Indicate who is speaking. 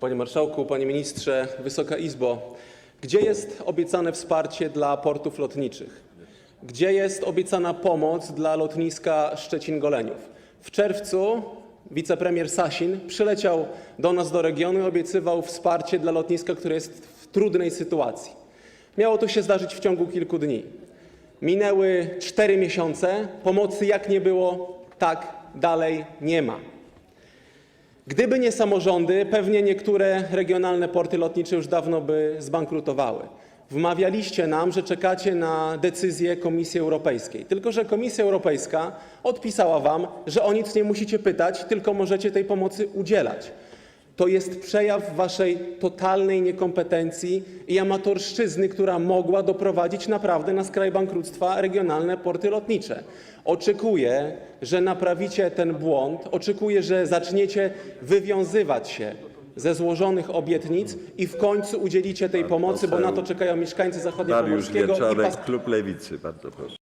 Speaker 1: Panie Marszałku, Panie Ministrze, Wysoka Izbo, gdzie jest obiecane wsparcie dla portów lotniczych? Gdzie jest obiecana pomoc dla lotniska Szczecin-Goleniów? W czerwcu wicepremier Sasin przyleciał do nas do regionu i obiecywał wsparcie dla lotniska, które jest w trudnej sytuacji. Miało to się zdarzyć w ciągu kilku dni. Minęły cztery miesiące, pomocy jak nie było, tak dalej nie ma. Gdyby nie samorządy, pewnie niektóre regionalne porty lotnicze już dawno by zbankrutowały. Wmawialiście nam, że czekacie na decyzję Komisji Europejskiej. Tylko, że Komisja Europejska odpisała wam, że o nic nie musicie pytać, tylko możecie tej pomocy udzielać. To jest przejaw waszej totalnej niekompetencji i amatorszczyzny, która mogła doprowadzić naprawdę na skraj bankructwa regionalne porty lotnicze. Oczekuję, że naprawicie ten błąd, oczekuję, że zaczniecie wywiązywać się ze złożonych obietnic i w końcu udzielicie tej pomocy, bo na to czekają mieszkańcy
Speaker 2: Dariusz
Speaker 1: zachodniopomorskiego i
Speaker 2: Wieczorek,
Speaker 1: pas
Speaker 2: klub Lewicy, bardzo proszę.